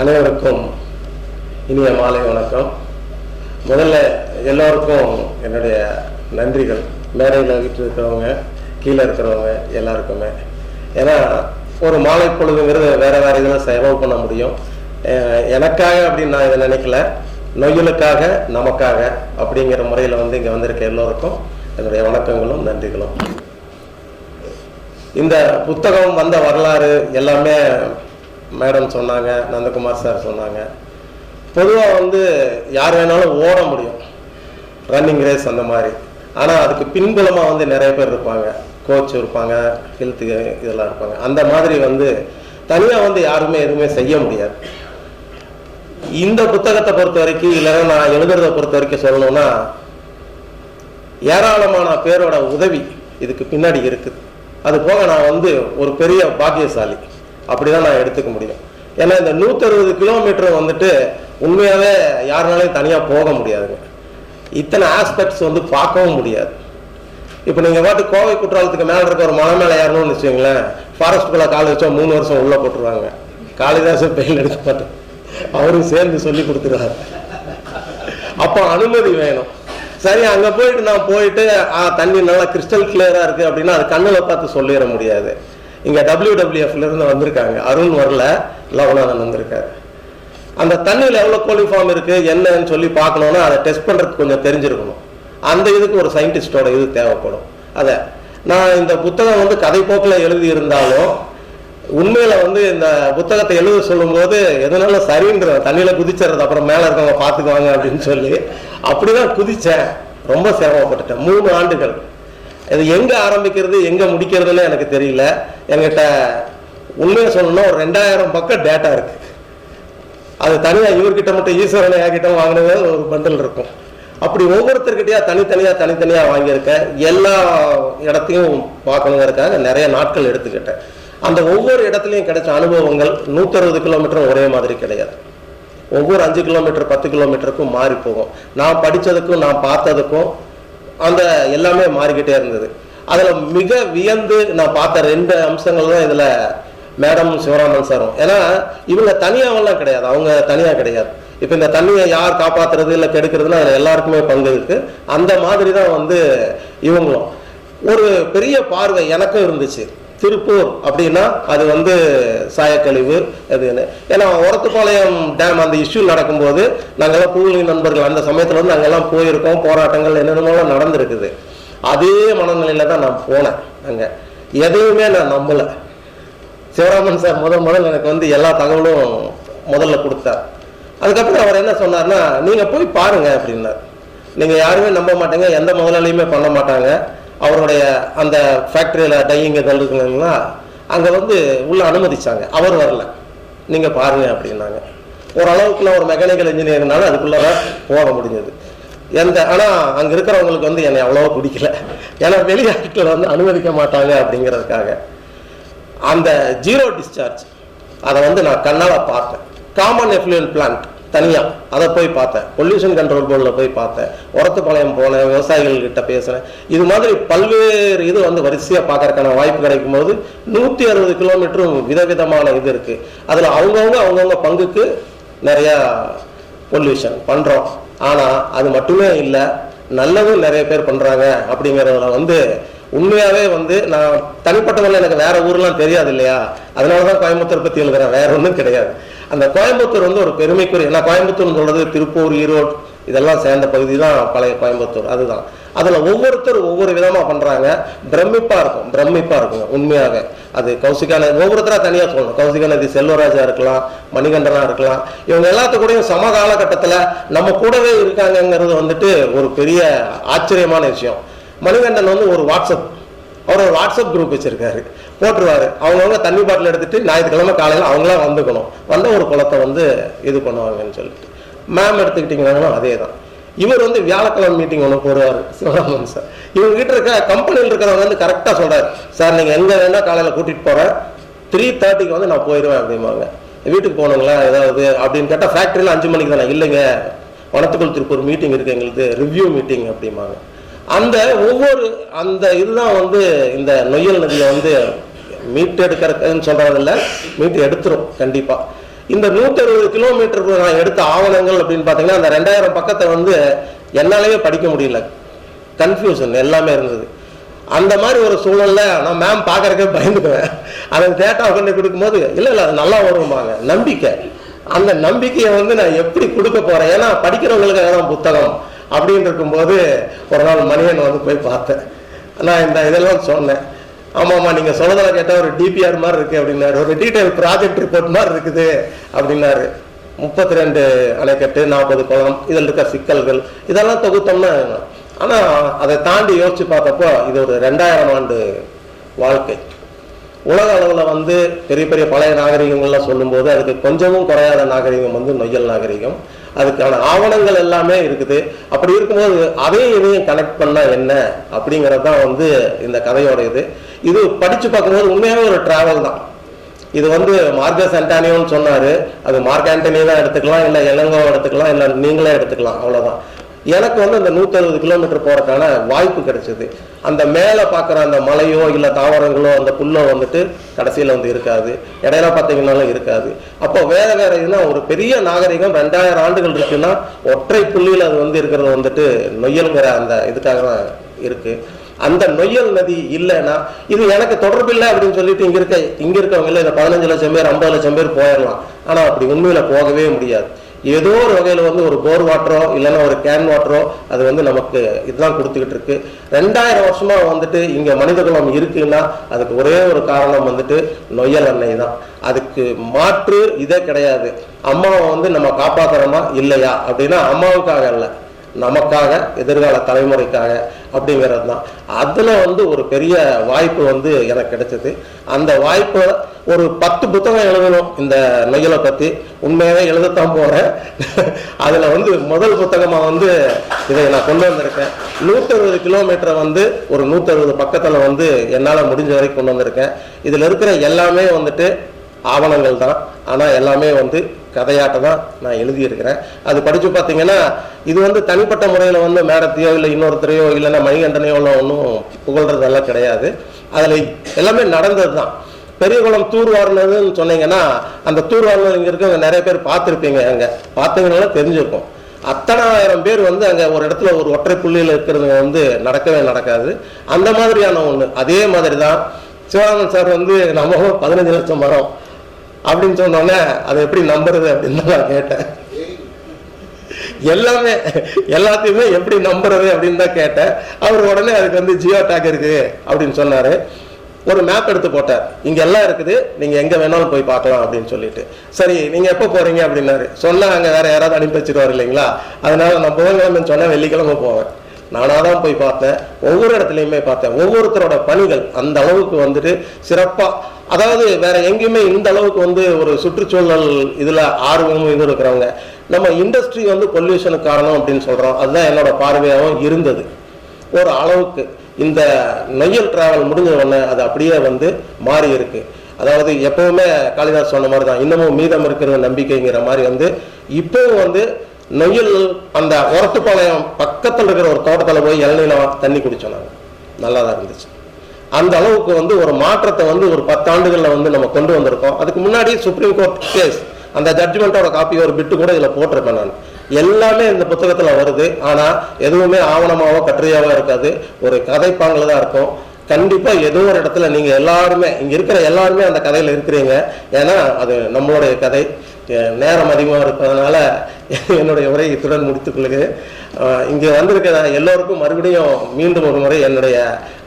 அனைவருக்கும் இனிய மாலை வணக்கம். முதல்ல எல்லோருக்கும் என்னுடைய நன்றிகள். மேடையில் இருக்கிறவங்க கீழே இருக்கிறவங்க எல்லாருக்குமே. ஏன்னா ஒரு மாலை பொழுதுங்கிறது வேற வேற இதில் செலவு பண்ண முடியும். எனக்காக அப்படின்னு நான் இதை நினைக்கல. நொய்யலுக்காக நமக்காக அப்படிங்கிற முறையில் வந்து இங்கே வந்திருக்க எல்லோருக்கும் என்னுடைய வணக்கங்களும் நன்றிகளும். இந்த புத்தகம் வந்த வரலாறு எல்லாமே மேடம் சொன்னாங்க நந்தகுமார் சார் சொன்னாங்க. பொதுவாக வந்து யார் வேணாலும் ஓட முடியும். ரன்னிங் ரேஸ் அந்த மாதிரி. ஆனால் அதுக்கு பின்புலமாக வந்து நிறைய பேர் இருப்பாங்க. கோச் இருப்பாங்க ஹெல்த்து இதெல்லாம் இருப்பாங்க. அந்த மாதிரி வந்து தனியாக வந்து யாருமே எதுவுமே செய்ய முடியாது. இந்த புத்தகத்தை பொறுத்த வரைக்கும் இல்லைன்னா நான் எழுதுறதை பொறுத்த வரைக்கும் சொல்லணும்னா ஏராளமான பேரோட உதவி இதுக்கு பின்னாடி இருக்குது. அது போக நான் வந்து ஒரு பெரிய பாக்கியசாலி. அப்படிதான் நான் எடுத்துக்க முடியும். ஏன்னா இந்த நூற்றறுபது கிலோமீட்டர் வந்துட்டு உண்மையாவே யாருனாலையும் தனியாக போக முடியாதுங்க. இத்தனை ஆஸ்பெக்ட்ஸ் வந்து பார்க்கவும் முடியாது. இப்போ நீங்கள் பாட்டு கோவை குற்றாலத்துக்கு மேலே இருக்க ஒரு மலை மேலே ஏறணும்னு வச்சுக்கோங்களேன் ஃபாரஸ்ட்டுக்குள்ளே கால் வச்சா மூணு வருஷம் உள்ளே போட்டுருவாங்க. காளிதாசன் பெயில் எடுக்க மாட்டேன் அவரும் சேர்ந்து சொல்லி கொடுத்துருவாரு. அப்போ அனுமதி வேணும். சரி அங்க போயிட்டு நான் போயிட்டு தண்ணி நல்லா கிறிஸ்டல் கிளியரா இருக்கு அப்படின்னா அது கண்ணில் பார்த்து சொல்லிட முடியாது. இங்கே டபிள்யூடபிள்யூஎஃப்ல இருந்து வந்திருக்காங்க. அருண் வரல லவநாதன் வந்திருக்காரு. அந்த தண்ணியில் எவ்வளோ கோலிஃபார்ம் இருக்கு என்னன்னு சொல்லி பார்க்கணும்னா அதை டெஸ்ட் பண்ணுறதுக்கு கொஞ்சம் தெரிஞ்சிருக்கணும். அந்த இதுக்கு ஒரு சயின்டிஸ்டோட இது தேவைப்படும். அதை நான் இந்த புத்தகம் வந்து கதை போக்கில் எழுதி இருந்தாலும் உண்மையில வந்து இந்த புத்தகத்தை எழுத சொல்லும்போது எதனால சரின்ற தண்ணியில குதிச்சிடுறது அப்புறம் மேலே இருக்கவங்க பார்த்துக்குவாங்க அப்படின்னு சொல்லி அப்படிதான் குதிச்சேன். ரொம்ப சிரமப்பட்டுட்டேன். மூணு ஆண்டுகள். இது எங்க ஆரம்பிக்கிறது எங்க முடிக்கிறதுன்னு எனக்கு தெரியல. என்கிட்ட உண்மையை சொல்லணும்னா ஒரு ரெண்டாயிரம் பக்கம் டேட்டா இருக்கு. அது தனியாக இவர்கிட்ட மட்டும் ஈஸ்வரன் என்கிட்ட வாங்கினது ஒரு பண்டல் இருக்கும். அப்படி ஒவ்வொருத்தர்கிட்டயா தனித்தனியாக தனித்தனியாக வாங்கியிருக்கேன் எல்லா இடத்தையும் பார்க்கணுங்கிறதுக்காக நிறைய நாட்கள் எடுத்துக்கிட்டேன். அந்த ஒவ்வொரு இடத்துலையும் கிடைச்ச அனுபவங்கள் நூற்றறுபது கிலோமீட்டரும் ஒரே மாதிரி கிடையாது. ஒவ்வொரு அஞ்சு கிலோமீட்டர் பத்து கிலோமீட்டருக்கும் மாறி போகும். நான் படித்ததுக்கும் நான் பார்த்ததுக்கும் அந்த எல்லாமே மாறிக்கிட்டே இருந்தது. அதில் மிக வியந்து நான் பார்த்த ரெண்டு அம்சங்கள் தான் இதில் மேடம் சிவராமன் சாரும். ஏன்னா இவங்க தனியாவெல்லாம் கிடையாது. அவங்க தனியாக கிடையாது. இப்போ இந்த தண்ணியை யார் காப்பாற்றுறது இல்லை கெடுக்கிறதுன்னு அதில் எல்லாருக்குமே பங்கு இருக்குது அந்த மாதிரி தான் வந்து இவங்களும். ஒரு பெரிய பார்வை எனக்கும் இருந்துச்சு. திருப்பூர் அப்படின்னா அது வந்து சாயக்கழிவு எதுன்னு ஏன்னா ஒரத்துப்பாளையம் டேம் அந்த இஷ்யூ நடக்கும்போது நாங்கள்லாம் பூலி நண்பர்கள் அந்த சமயத்தில் வந்து நாங்கள்லாம் போயிருக்கோம். போராட்டங்கள் என்னென்னலாம் நடந்திருக்குது. அதே மனநிலையில தான் நான் போனேன் அங்கே. எதையுமே நான் நம்பலை. சிவராமன் சார் முதல் முதல் எனக்கு வந்து எல்லா தகவலும் முதல்ல கொடுத்தார் அதுக்கப்புறம் அவர் என்ன சொன்னார்னா நீங்கள் போய் பாருங்க அப்படின்னார். நீங்கள் யாருமே நம்ப மாட்டீங்க எந்த முதலாளியுமே பண்ண மாட்டாங்க. அவருடைய அந்த ஃபேக்ட்ரியில் டையிங் இதெல்லாம் இருக்குங்களா அங்கே வந்து உள்ள அனுமதிச்சாங்க. அவர் வரல. நீங்கள் பாருங்க அப்படின்னாங்க. ஓரளவுக்குள்ள ஒரு மெக்கானிக்கல் இன்ஜினியர்னால அதுக்குள்ளார போக முடிஞ்சது. எந்த ஆனால் அங்கே இருக்கிறவங்களுக்கு வந்து என்னை அவ்வளோவா பிடிக்கல. ஏன்னா வெளிநாட்டில் வந்து அனுமதிக்க மாட்டாங்க அப்படிங்கிறதுக்காக. அந்த ஜீரோ டிஸ்சார்ஜ் அதை வந்து நான் கண்ணால் பார்த்தேன். காமன் எஃப்ளூயல் பிளான்ட் தனியாக அதை போய் பார்த்தேன். பொல்யூஷன் கண்ட்ரோல் போர்டில் போய் பார்த்தேன். உரத்துப்பாளையம் போனேன் விவசாயிகள் கிட்ட பேசினேன் இது மாதிரி பல்வேறு இது வந்து வரிசையாக பார்க்கறதுக்கான வாய்ப்பு கிடைக்கும் போது நூற்றி அறுபது கிலோமீட்டரும் விதவிதமான இது இருக்குது அதில் அவங்கவுங்க அவங்கவுங்க பங்குக்கு நிறையா பொல்யூஷன் பண்ணுறோம் ஆனால் அது மட்டுமே இல்லை நல்லதும் நிறைய பேர் பண்ணுறாங்க அப்படிங்கிறதுல வந்து உண்மையாவே வந்து நான் தனிப்பட்ட எனக்கு வேற ஊர்லாம் தெரியாது இல்லையா? அதனால தான் கோயம்புத்தூர் பற்றி எழுதுறேன். வேற ஒன்றும் கிடையாது. அந்த கோயம்புத்தூர் வந்து ஒரு பெருமைக்குரிய நான் கோயம்புத்தூர்னு சொல்றது திருப்பூர் ஈரோடு இதெல்லாம் சேர்ந்த பகுதி தான் பழைய கோயம்புத்தூர் அதுதான். அதில் ஒவ்வொருத்தர் ஒவ்வொரு விதமாக பண்ணுறாங்க பிரமிப்பாக இருக்கும் பிரமிப்பாக இருக்குங்க உண்மையாக அது கௌசிகா நதி ஒவ்வொருத்தராக தனியாக சொல்லணும். கௌசிகா நதி செல்வராஜா இருக்கலாம் மணிகண்டனாக இருக்கலாம். இவங்க எல்லாத்துக்கூடையும் சம காலகட்டத்தில் நம்ம கூடவே இருக்காங்கங்கிறது வந்துட்டு ஒரு பெரிய ஆச்சரியமான விஷயம். மணிகண்டன் வந்து ஒரு வாட்ஸ்அப் அவர் ஒரு வாட்ஸ்அப் குரூப் வச்சுருக்காரு. போட்டுருவாரு. அவங்கவுங்க தண்ணி பாட்டில் எடுத்துட்டு ஞாயிற்றுக்கிழமை காலையில் அவங்களாம் வந்துக்கணும். வந்த ஒரு குளத்தை வந்து இது பண்ணுவாங்கன்னு சொல்லிட்டு. மேம் எடுத்துக்கிட்டிங்கன்னா அதே தான் இவர் வந்து வியாழக்கிழமை மீட்டிங் ஒன்று போடுவார் சிவராமன் சார். இவங்ககிட்ட இருக்க கம்பெனியில் இருக்கிறவங்க வந்து கரெக்டாக சொல்கிறார் சார் நீங்கள் எங்கே வேணால் காலையில் கூட்டிகிட்டு போகிறேன் த்ரீ தேர்ட்டிக்கு வந்து நான் போயிடுவேன் அப்படிம்பாங்க. வீட்டுக்கு போகணுங்களா? ஏதாவது? அப்படின்னு கேட்டால் ஃபேக்ட்ரியில் அஞ்சு மணிக்கு தானே. இல்லைங்க. வனத்துக்குள் திருப்பூர் மீட்டிங் இருக்கு எங்களுக்கு. ரிவ்யூ மீட்டிங் அப்படிம்பாங்க. அந்த ஒவ்வொரு அந்த இதுதான் வந்து இந்த நொய்யல் நதியை வந்து மீட்டு எடுக்கிறதுன்னு சொல்கிறதில்ல மீட்டு எடுத்துரும் கண்டிப்பாக இந்த நூற்றி அறுபது கிலோமீட்டருக்கு நான் எடுத்த ஆவணங்கள் அப்படின்னு பார்த்தீங்கன்னா அந்த ரெண்டாயிரம் பக்கத்தை வந்து என்னாலேயே படிக்க முடியல. கன்ஃபியூஷன் எல்லாமே இருந்தது. அந்த மாதிரி ஒரு சூழலில் நான் மேம் பார்க்கறக்கே பயந்துக்குவேன். அந்த டேட்டா கொண்டு கொடுக்கும்போது இல்லை இல்லை அது நல்லா வரும்பாங்க நம்பிக்கை. அந்த நம்பிக்கையை வந்து நான் எப்படி கொடுக்க போகிறேன் ஏன்னா படிக்கிறவங்களுக்கு தான் புத்தகம். அப்படின்னு இருக்கும்போது ஒரு நாள் மணியன் வந்து போய் பார்த்தேன். நான் இந்த இதெல்லாம் சொன்னேன். ஆமாம்மா நீங்கள் சொல்றதெல்லாம் கேட்டால் ஒரு டிபிஆர் மாதிரி இருக்குது அப்படின்னாரு. ஒரு டீட்டெயில் ப்ராஜெக்ட் ரிப்போர்ட் மாதிரி இருக்குது அப்படின்னாரு. முப்பத்தி ரெண்டு அணைக்கட்டு நாற்பது குளம் இதில் இருக்க சிக்கல்கள் இதெல்லாம் தொகுத்தோம்னா ஆனால் அதை தாண்டி யோசிச்சு பார்த்தப்போ இது ஒரு ரெண்டாயிரம் ஆண்டு வாழ்க்கை. உலக அளவில் வந்து பெரிய பெரிய பழைய நாகரிகங்கள்லாம் சொல்லும்போது அதுக்கு கொஞ்சமும் குறையாத நாகரிகம் வந்து நொய்யல் நாகரிகம். அதுக்கான ஆவணங்கள் எல்லாமே இருக்குது. அப்படி இருக்கும்போது அதையும் இதையும் கனெக்ட் பண்ணால் என்ன? அப்படிங்கிறது தான் வந்து இந்த கதையோட இது. இது படித்து பார்க்கும்போது உண்மையாகவே ஒரு ட்ராவல் தான். இது வந்து மார்க சென்டானியோன்னு சொன்னார். அது மார்க் ஆண்டனி தான் எடுத்துக்கலாம் இல்லை எலங்கோ எடுத்துக்கலாம் இல்லை நீங்களே எடுத்துக்கலாம் அவ்வளோதான் எனக்கு வந்து அந்த 160 கிலோமீட்டர் போகிறதுக்கான வாய்ப்பு கிடைச்சிது. அந்த மேலே பார்க்குற அந்த மலையோ இல்லை தாவரங்களோ அந்த புல்லோ வந்துட்டு கடைசியில் வந்து இருக்காது. இடையில பார்த்தீங்கன்னாலும் இருக்காது. அப்போ வேற வேற இதுனா ஒரு பெரிய நாகரிகம் ரெண்டாயிரம் ஆண்டுகள் இருக்குன்னா ஒற்றை புள்ளியில் அது வந்து இருக்கிறது வந்துட்டு நொய்யலுங்கிற அந்த இதுக்காக தான் இருக்குது அந்த நொய்யல் நதி இல்லைன்னா இது எனக்கு தொடர்பு இல்லை அப்படின்னு சொல்லிட்டு இங்க இருக்க இங்க இருக்கவங்க இல்லை இந்த பதினஞ்சு லட்சம் பேர் ஐம்பது லட்சம் பேர் போயிடலாம். ஆனா அப்படி உண்மையில போகவே முடியாது. ஏதோ ஒரு வகையில வந்து ஒரு போர் வாட்டரோ இல்லைன்னா ஒரு கேன் வாட்டரோ அது வந்து நமக்கு இதுதான் கொடுத்துக்கிட்டு இருக்கு. ரெண்டாயிரம் வருஷமா வந்துட்டு இங்க மனித குலம் இருக்குன்னா அதுக்கு ஒரே ஒரு காரணம் வந்துட்டு நொய்யல் அன்னை தான். அதுக்கு மாற்று இதே கிடையாது. அம்மாவை வந்து நம்ம காப்பாத்துறோமா? இல்லையா? அப்படின்னா அம்மாவுக்காக இல்லை நமக்காக எதிர்கால தலைமுறைக்காக. அப்படிங்கிறது தான் அதில் வந்து ஒரு பெரிய வாய்ப்பு வந்து எனக்கு கிடைச்சது. அந்த வாய்ப்பை ஒரு பத்து புத்தகம் எழுதணும் இந்த நொயலை பற்றி உண்மையாகவே எழுதத்தான் போகிறேன் அதில் வந்து முதல் புத்தகமாக வந்து இதை நான் கொண்டு வந்திருக்கேன். நூற்றறுபது கிலோமீட்டரை வந்து ஒரு நூற்றறுபது பக்கத்தில் வந்து என்னால் முடிஞ்ச வரைக்கும் கொண்டு வந்திருக்கேன். இதில் இருக்கிற எல்லாமே வந்துட்டு ஆவணங்கள் தான் ஆனால் எல்லாமே வந்து கதையாட்ட தான் நான் எழுதியிருக்கிறேன். அது படித்து பார்த்தீங்கன்னா இது வந்து தனிப்பட்ட முறையில் வந்து மேடத்தையோ இல்லை இன்னொருத்தரையோ இல்லைன்னா மணிகண்டனையோ ஒன்றும் புகழ்றதெல்லாம் கிடையாது. அதில் எல்லாமே நடந்தது தான். பெரியகுளம் தூர்வார்னதுன்னு சொன்னீங்கன்னா அந்த தூர்வாரினது இங்கே இருக்கவங்க நிறைய பேர் பார்த்துருப்பீங்க அங்கே. பார்த்தீங்கன்னா தெரிஞ்சிருக்கும். அத்தனை ஆயிரம் பேர் வந்து அங்கே ஒரு இடத்துல ஒரு ஒற்றை புள்ளியில் இருக்கிறது வந்து நடக்கவே நடக்காது. அந்த மாதிரியான ஒன்று அதே மாதிரி தான் சிவானந்த் சார் வந்து நம்ம பதினஞ்சு லட்சம் மரம். அப்படின்னு சொன்னோன்னே அதை எப்படி நம்புறது அப்படின்னு தான் நான் கேட்டேன். எல்லாமே எல்லாத்தையுமே எப்படி நம்புறது அப்படின்னு தான் கேட்டேன். அவர் உடனே அதுக்கு வந்து ஜியோ டேக் இருக்கு அப்படின்னு சொன்னாரு. ஒரு மேப் எடுத்து போட்டார். இங்க எல்லாம் இருக்குது நீங்க எங்க வேணாலும் போய் பார்க்கலாம் அப்படின்னு சொல்லிட்டு. சரி நீங்க எப்போ போறீங்க அப்படின்னாரு. சொன்னா அங்க வேற யாராவது அனுப்பி வச்சிருவாரு இல்லைங்களா? அதனால நான் புதன்கிழமைன்னு சொன்னா வெள்ளிக்கிழமை போவேன். நானாக தான் போய் பார்த்தேன். ஒவ்வொரு இடத்துலையுமே பார்த்தேன். ஒவ்வொருத்தரோட பணிகள் அந்த அளவுக்கு வந்துட்டு சிறப்பா அதாவது வேற எங்கேயுமே இந்த அளவுக்கு வந்து ஒரு சுற்றுச்சூழல் இதுல ஆர்வமும் இது இருக்கிறவங்க. நம்ம இண்டஸ்ட்ரி வந்து பொல்யூஷனுக்கு காரணம் அப்படின்னு சொல்றோம். அதுதான் என்னோட பார்வையாகவும் இருந்தது. ஒரு அளவுக்கு இந்த நொய்யல் டிராவல் முடிஞ்ச உடனே அது அப்படியே வந்து மாறி இருக்கு. அதாவது எப்பவுமே காளிதாஸ் சொன்ன மாதிரி தான் இன்னமும் மீதம் இருக்கிற நம்பிக்கைங்கிற மாதிரி வந்து இப்பவும் வந்து நொய்யல் அந்த உரத்துப்பாளையம் பக்கத்தில் இருக்கிற ஒரு தோட்டத்தில் போய் இளநீல தண்ணி குடிச்சோம் நாங்கள் நல்லா தான் இருந்துச்சு. அந்த அளவுக்கு வந்து ஒரு மாற்றத்தை வந்து ஒரு பத்தாண்டுகளில் வந்து நம்ம கொண்டு வந்திருக்கோம். அதுக்கு முன்னாடி சுப்ரீம் கோர்ட் கேஸ் அந்த ஜட்ஜ்மெண்ட்டோட காப்பி ஒரு பிட்டு கூட இதில் போட்டிருப்பேன் நான். எல்லாமே இந்த புத்தகத்தில் வருது. ஆனால் எதுவுமே ஆவணமாகவோ கட்டுரையாவோ இருக்காது. ஒரு கதைப்பாங்கில் தான் இருக்கும். கண்டிப்பாக ஏதோ ஒரு இடத்துல நீங்கள் எல்லாருமே இங்கே இருக்கிற எல்லாருமே அந்த கதையில் இருக்கிறீங்க. ஏன்னா அது நம்மளுடைய கதை. நேரம் அதிகமாக இருப்பதனால என்னுடைய உரை இத்துடன் முடித்துக் கொள்கிறேன். இங்கே வந்திருக்கிற எல்லோருக்கும் மறுபடியும் மீண்டும் ஒரு முறை என்னுடைய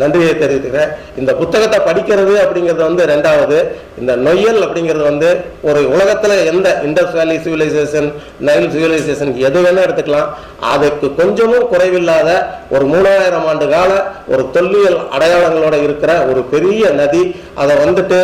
நன்றியை தெரிவித்துக்கிறேன். இந்த புத்தகத்தை படிக்கிறது அப்படிங்கிறது வந்து ரெண்டாவது. இந்த நொய்யல் அப்படிங்கிறது வந்து ஒரு உலகத்தில் எந்த இண்டஸ் வேலி சிவிலைசேஷன் நைல் சிவிலைசேஷன் எது வேணால் எடுத்துக்கலாம். அதுக்கு கொஞ்சமும் குறைவில்லாத ஒரு மூணாயிரம் ஆண்டு கால ஒரு தொல்லியல் அடையாளங்களோட இருக்கிற ஒரு பெரிய நதி. அதை வந்துட்டு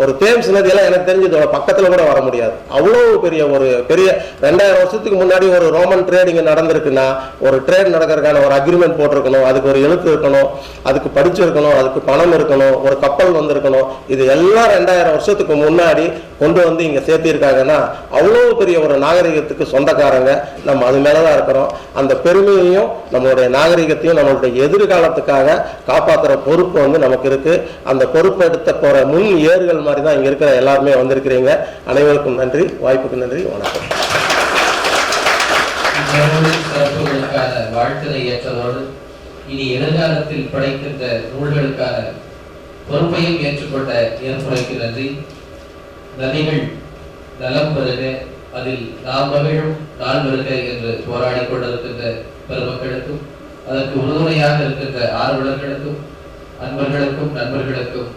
ஒரு தேம்ஸ் நதியெல்லாம் எனக்கு தெரிஞ்சது பக்கத்தில் பக்கத்துல கூட வர முடியாது. அவ்வளோ பெரிய ஒரு பெரிய ரெண்டாயிரம் வருஷத்துக்கு முன்னாடி ஒரு ரோமன் ட்ரேட் இங்க நடந்திருக்குன்னா ஒரு ட்ரேட் நடக்கிறதுக்கான ஒரு அக்ரிமெண்ட் போட்டிருக்கணும் அதுக்கு ஒரு எழுத்து இருக்கணும் அதுக்கு படிச்சிருக்கணும் அதுக்கு பணம் இருக்கணும் ஒரு கப்பல் வந்திருக்கணும் இது எல்லாம் ரெண்டாயிரம் வருஷத்துக்கு முன்னாடி கொண்டு வந்து இங்கே சேர்த்திருக்காங்கன்னா அவ்வளோ பெரிய ஒரு நாகரிகத்துக்கு சொந்தக்காரங்க நம்ம அது மேலே தான் இருக்கிறோம். அந்த பெருமையையும் நம்மளுடைய நாகரிகத்தையும் நம்மளுடைய எதிர்காலத்துக்காக காப்பாற்றுற பொறுப்பு வந்து நமக்கு இருக்குது அந்த பொறுப்பு எடுத்த போகிற முன் ஏறுகள் மாதிரி தான் இங்கே இருக்கிற எல்லாருமே வந்திருக்கிறீங்க. அனைவருக்கும் நன்றி. வாய்ப்புக்கு நன்றி. வணக்கம். இந்நிகழ்வு சிறப்புகளுக்கான வாழ்த்தினை ஏற்றதோடு இனி எதிர்காலத்தில் படைக்கின்ற நூல்களுக்கான பொறுப்பையும் ஏற்றுக்கொண்ட ஏற்புரைக்கு நன்றி. நதிகள் நலம் பெறுக அதில் நாம் மகிழும் நான் வருக என்று போராடி கொண்டிருக்கின்ற பெருமக்களுக்கும் அதற்கு உறுதுணையாக இருக்கின்ற ஆர்வலர்களுக்கும் அன்பர்களுக்கும் நண்பர்களுக்கும்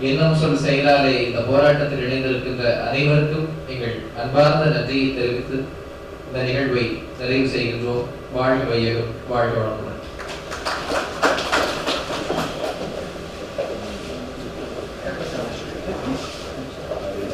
இன்னும் சொல் செயலாலே இந்த போராட்டத்தில் இணைந்திருக்கின்ற அனைவருக்கும் எங்கள் அன்பார்ந்த நன்றியை தெரிவித்து இந்த நிகழ்வை நிறைவு செய்கின்றோம். வாழ்க வையகம் வாழ்க வளமுடன்.